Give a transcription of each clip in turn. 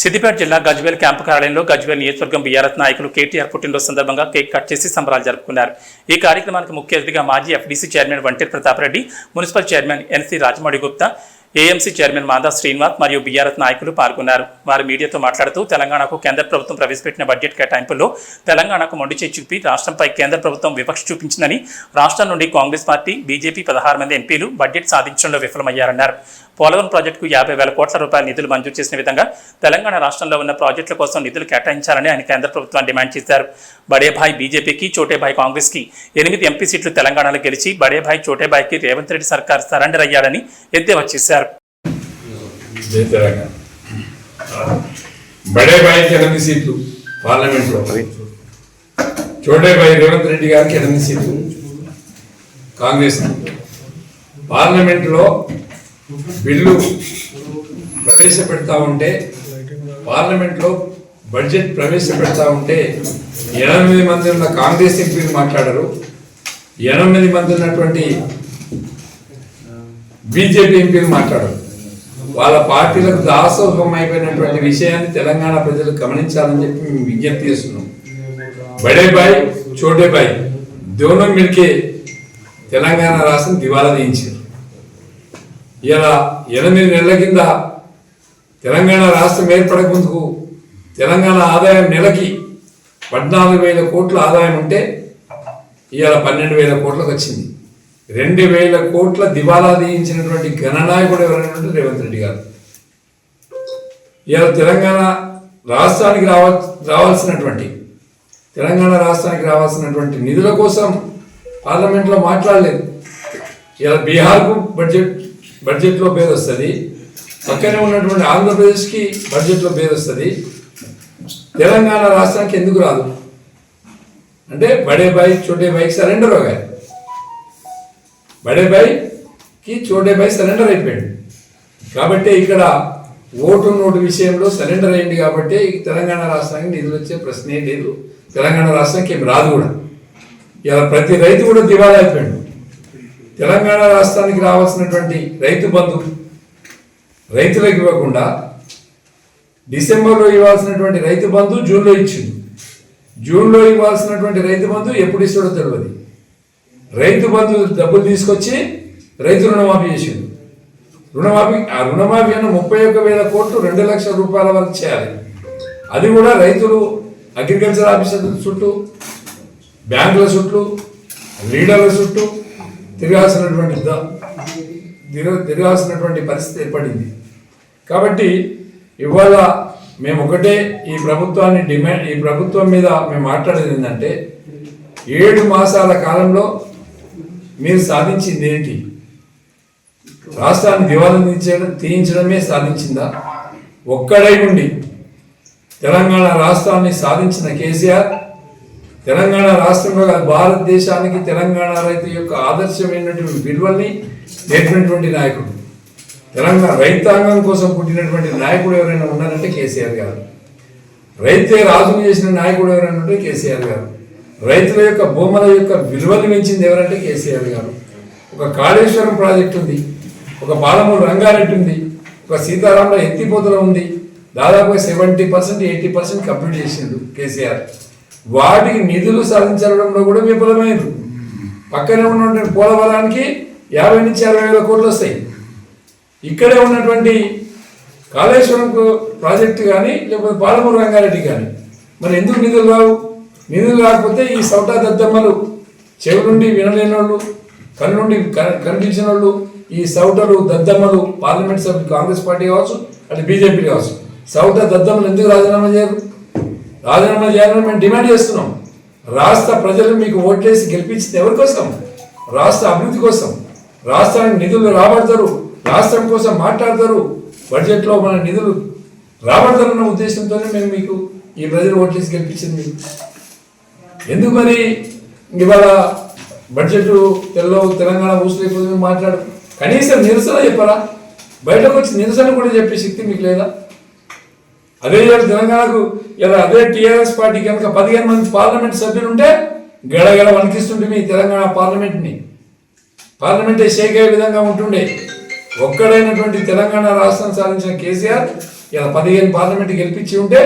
సిద్దిపేట జిల్లా గజ్వేల్ క్యాంపు కార్యాలయంలో గజ్వేల్ నియోజకవర్గం బీఆర్ఎస్ నాయకులు కేటీఆర్ పుట్టినరోజు సందర్భంగా కేక్ కట్ చేసి సంబరాలు జరుపుకున్నారు. ఈ కార్యక్రమానికి ముఖ్య అతిథిగా మాజీ FDC chairman Vanteru Pratap Reddy municipal chairman NC Rajamouli Gupta AMC chairman Mada Srinivas మరియు బీఆర్ఎస్ నాయకులు పాల్గొన్నారు. వారు మీడియాతో మాట్లాడుతూ తెలంగాణకు కేంద్ర ప్రభుత్వం ప్రవేశపెట్టిన బడ్జెట్ కేటాయింపుల్లో తెలంగాణకు మొండి చూపి రాష్ట్రంపై కేంద్ర ప్రభుత్వం వివక్ష చూపించిందని రాష్ట్రం నుండి కాంగ్రెస్ పార్టీ బీజేపీ పదహారు మంది ఎంపీలు బడ్జెట్ సాధించడంలో విఫలమయ్యారన్నారు. పోలవరం ప్రాజెక్టుకు యాభై వేల కోట్ల రూపాయల నిధులు మంజూరు చేసిన విధంగా తెలంగాణ రాష్ట్రంలో ఉన్న ప్రాజెక్టుల కోసం నిధులు కేటాయించాలని ఆయన కేంద్ర ప్రభుత్వాన్ని డిమాండ్ చేశారు. బడేభాయ్ బీజేపీకి చోటేభాయ్ కాంగ్రెస్కి ఎనిమిది ఎంపీ సీట్లు తెలంగాణలో గెలిచి బడేభాయ్ చోటేభాయ్కి రేవంత్ రెడ్డి సర్కార్ సరెండర్ అయ్యాడని ఎద్దేవా చేశారు. జై తెలంగాణ బడే బాయికి ఎనిమిది సీట్లు పార్లమెంట్లో. చోటే రేవంత్ రెడ్డి గారికి ఎనిమిది సీట్లు. కాంగ్రెస్ పార్లమెంట్లో బిల్లు ప్రవేశపెడతా ఉంటే పార్లమెంట్లో బడ్జెట్ ప్రవేశపెడతా ఉంటే ఎనిమిది మంది ఉన్న కాంగ్రెస్ ఎంపీలు మాట్లాడరు. ఎనిమిది మంది ఉన్నటువంటి బీజేపీ ఎంపీలు మాట్లాడరు. వాళ్ళ పార్టీలకు దాసోహం అయిపోయినటువంటి విషయాన్ని తెలంగాణ ప్రజలు గమనించాలని చెప్పి మేము విజ్ఞప్తి చేస్తున్నాం. బడే బాయ్ చోటే బాయ్ దోనం మిడికే తెలంగాణ రాష్ట్రం దివాలా తీయించారు. ఇలా ఎనిమిది నెలల కింద తెలంగాణ రాష్ట్రం ఏర్పడక ముందుకు తెలంగాణ ఆదాయం నెలకి పద్నాలుగు వేల కోట్ల ఆదాయం ఉంటే ఇవాళ పన్నెండు వేల కోట్లకు వచ్చింది. రెండు వేల కోట్ల దివాలా తీయించినటువంటి గణనాయకుడు ఎవరైనా రేవంత్ రెడ్డి గారు. ఇవాళ తెలంగాణ రాష్ట్రానికి రావ రావాల్సినటువంటి తెలంగాణ రాష్ట్రానికి రావాల్సినటువంటి నిధుల కోసం పార్లమెంట్లో మాట్లాడలేదు. ఇలా బీహార్కు బడ్జెట్ బడ్జెట్లో పేరు వస్తుంది పక్కనే ఉన్నటువంటి ఆంధ్రప్రదేశ్కి బడ్జెట్లో పేరు వస్తుంది తెలంగాణ రాష్ట్రానికి ఎందుకు రాదు? అంటే బడే బైక్ చోటే బైక్ సరెండర్ అవ్వాలి బడేబాయికి చోడేబాయి సరెండర్ అయిపోయాడు కాబట్టి ఇక్కడ ఓటు నోటు విషయంలో సరెండర్ అయింది కాబట్టి తెలంగాణ రాష్ట్రానికి నిధులు వచ్చే ప్రశ్నే లేదు. తెలంగాణ రాష్ట్రానికి ఏం రాదు కూడా. ఇలా ప్రతి రైతు కూడా దివాలా అయిపోయాడు. తెలంగాణ రాష్ట్రానికి రావాల్సినటువంటి రైతు బంధు రైతులకు ఇవ్వకుండా డిసెంబర్లో ఇవ్వాల్సినటువంటి రైతు బంధు జూన్లో ఇచ్చింది. జూన్లో ఇవ్వాల్సినటువంటి రైతు బంధు ఎప్పుడు ఇస్తాడో తెలియదు రైతు బంధు డబ్బులు తీసుకొచ్చి రైతు రుణమాఫీ చేసిండు. రుణమాఫీ ఆ రుణమాఫీ అన్న ముప్పై ఒక్క వేల కోట్లు రెండు లక్షల రూపాయల వరకు చేయాలి. అది కూడా రైతులు అగ్రికల్చర్ ఆఫీసర్ చుట్టూ బ్యాంకుల చుట్టూ లీడర్ల చుట్టూ తిరగాల్సినటువంటి తిరగాల్సినటువంటి పరిస్థితి ఏర్పడింది. కాబట్టి ఇవాళ మేము ఒకటే ఈ ప్రభుత్వాన్ని డిమాండ్ ఈ ప్రభుత్వం మీద మేము మాట్లాడేది ఏంటంటే ఏడు మాసాల కాలంలో మీరు సాధించింది ఏంటి? రాష్ట్రాన్ని దివాలా తీయించడం తీయించడమే సాధించిందా? ఒక్కడై ఉండి తెలంగాణ రాష్ట్రాన్ని సాధించిన కేసీఆర్ తెలంగాణ రాష్ట్రంలో భారతదేశానికి తెలంగాణ రైతు యొక్క ఆదర్శమైనటువంటి విలువల్ని నేర్పినటువంటి నాయకుడు తెలంగాణ రైతాంగం కోసం పుట్టినటువంటి నాయకుడు ఎవరైనా ఉన్నారంటే కేసీఆర్ గారు. రైతే రాజును చేసిన నాయకుడు ఎవరైనా ఉంటే కేసీఆర్ గారు. రైతుల యొక్క భూముల యొక్క విలువలు పెంచింది ఎవరంటే కేసీఆర్ గారు. ఒక కాళేశ్వరం ప్రాజెక్ట్ ఉంది ఒక పాలమూరు రంగారెడ్డి ఉంది ఒక సీతారాంలో ఎత్తిపోతల ఉంది దాదాపు seventy percent eighty percent complete చేసిండు కేసీఆర్. వాటికి నిధులు సాధించడంలో కూడా విఫలమైనరు పక్కనే ఉన్నటువంటి పోలవరానికి యాభై నుంచి అరవై వేల కోట్లు వస్తాయి. ఇక్కడే ఉన్నటువంటి కాళేశ్వరం ప్రాజెక్టు కానీ లేకపోతే పాలమూరు రంగారెడ్డి కానీ మరి ఎందుకు నిధులు రావు? నిధులు రాకపోతే ఈ సౌటా దద్దమ్మలు చెవి నుండి వినలేని వాళ్ళు కన్ను నుండి కనిపించిన వాళ్ళు ఈ సౌటలు దద్దమ్మలు పార్లమెంట్ సభ్యులు కాంగ్రెస్ పార్టీ కావచ్చు అటు బీజేపీ కావచ్చు. సౌట దద్దమ్మలు ఎందుకు రాజీనామా చేయరు? రాజీనామా చేయాలని మేము డిమాండ్ చేస్తున్నాం. రాష్ట్ర ప్రజలు మీకు ఓట్లేసి గెలిపించింది ఎవరి కోసం? రాష్ట్ర అభివృద్ధి కోసం. రాష్ట్రానికి నిధులు రాబడతారు రాష్ట్రం కోసం మాట్లాడతారు. బడ్జెట్లో మన నిధులు రాబడతారన్న ఉద్దేశంతోనే మేము మీకు ఈ ప్రజలు ఓట్లేసి గెలిపించింది. ఎందుకు మరి ఇవాళ బడ్జెట్ తెల్లో తెలంగాణ ఊసలేకపోతే మాట్లాడు. కనీసం నిరసన చెప్పరా? బయటకు వచ్చి నిరసన కూడా చెప్పే శక్తి మీకు లేదా? అదే తెలంగాణకు ఇలా అదే టీఆర్ఎస్ పార్టీ కనుక పదిహేను మంది పార్లమెంట్ సభ్యులు ఉంటే గడగడ వణికిస్తుంటే మీ తెలంగాణ పార్లమెంట్ని. పార్లమెంటే షేక్ అయ్యే విధంగా ఉంటుండే. ఒక్కడైనటువంటి తెలంగాణ రాష్ట్రం సాధించిన కేసీఆర్ ఇలా పదిహేను పార్లమెంట్ గెలిపించి ఉంటే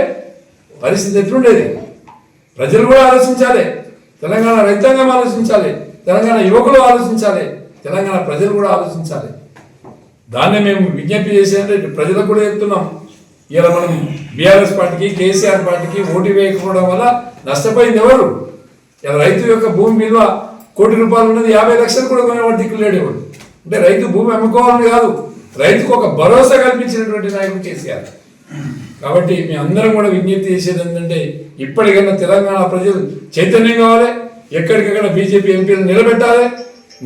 పరిస్థితి ఎట్లుండేది? ప్రజలు కూడా ఆలోచించాలి. తెలంగాణ రైతాంగం ఆలోచించాలి. తెలంగాణ యువకులు ఆలోచించాలి. తెలంగాణ ప్రజలు కూడా ఆలోచించాలి. దాన్ని మేము విజ్ఞప్తి చేసేది ప్రజలకు కూడా చెప్తున్నాం. ఇలా మనం బీఆర్ఎస్ పార్టీకి కేసీఆర్ పార్టీకి ఓటు వేయకపోవడం వల్ల నష్టపోయింది ఎవరు? ఇలా రైతు యొక్క భూమి విలువ కోటి రూపాయలు ఉన్నది యాభై లక్షలు కూడా కొనేవాడు దిక్కులేడు లేడేవాడు. అంటే రైతు భూమి అమ్ముకోవాలని కాదు. రైతుకు ఒక భరోసా కల్పించినటువంటి నాయకుడు కేసీఆర్. కాబట్టి మీ అందరం కూడా విజ్ఞప్తి చేసేది ఏంటంటే ఇప్పటికైనా తెలంగాణ ప్రజలు చైతన్యం కావాలి ఎక్కడికక్కడ బీజేపీ ఎంపీలు నిలబెట్టాలి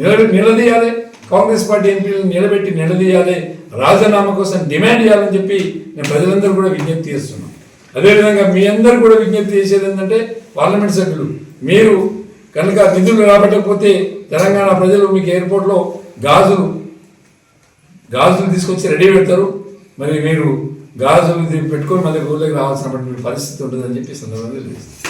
నిలబె నిలదీయాలి కాంగ్రెస్ పార్టీ ఎంపీలను నిలబెట్టి నిలదీయాలి రాజీనామా కోసం డిమాండ్ చేయాలని చెప్పి నేను ప్రజలందరూ కూడా విజ్ఞప్తి చేస్తున్నాను. అదేవిధంగా మీ అందరూ కూడా విజ్ఞప్తి చేసేది ఏంటంటే పార్లమెంట్ సభ్యులు మీరు కనుక నిధులు రాబట్టకపోతే తెలంగాణ ప్రజలు మీకు ఎయిర్పోర్ట్లో గాజులు గాజులు తీసుకొచ్చి రెడీ పెడతారు. మరి మీరు గాజు పెట్టుకొని మళ్ళీ ఊళ్ళోకి రావాల్సినటువంటి పరిస్థితి ఉంటుందని చెప్పి సందర్భంగా తెలియజేస్తాను